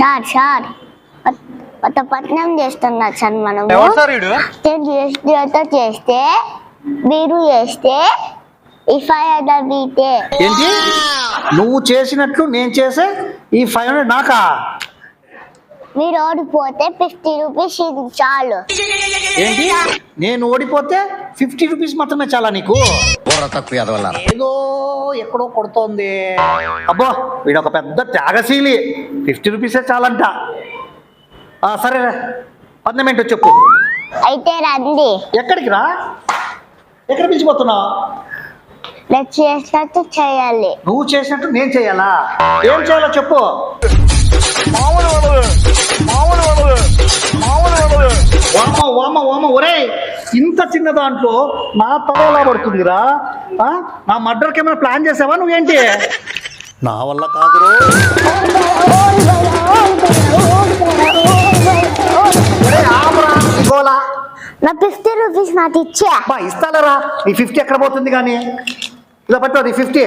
Sir sir. Sir మనము. ఎవరు sir జిఎస్టీతో చేస్తే మీరు చేస్తే ఇఫై అదర్ బీటే ఏంటి? నువ్వు చేసినట్లు నేను చేసే ఈ ఫైవ్ హండ్రెడ్ నాకా? మీరు ఓడిపోతే ఫిఫ్టీ రూపీస్ ఇది చాలు. ఏంటి? నేను ఓడిపోతే ఫిఫ్టీ రూపీస్ మాత్రమే చాలా నీకు? బుర్ర తక్కువ ఎదవల్ల ఏదో ఎక్కడో కొడుతోంది. అబ్బో వీడు ఒక పెద్ద త్యాగశీలి. ఫిఫ్టీ రూపీసే చాలంట. సరే పందెం ఏంటో చెప్పు. అయితే రండి. ఎక్కడికి రా? ఎక్కడ పిలిచిపోతున్నావు నేను చేసినట్టు చేయాలి. నువ్వు చేసినట్టు నేను చేయాలా? ఏం చేయాలో చెప్పు. వామ వామ వామ ఒరే ఇంత చిన్న దాంట్లో నా తల ఎలా పడుతుందిరా? నా మర్డర్కి ఏమైనా ప్లాన్ చేసావా నువ్వేంటి? నా వల్ల కాదు నా ఫిఫ్టీ రూపీస్ నాకు ఇచ్చే. అబ్బా ఇస్తాలేరా. ఈ ఫిఫ్టీ ఎక్కడ పోతుంది కానీ? ఇలా పట్టు ఈ ఫిఫ్టీ.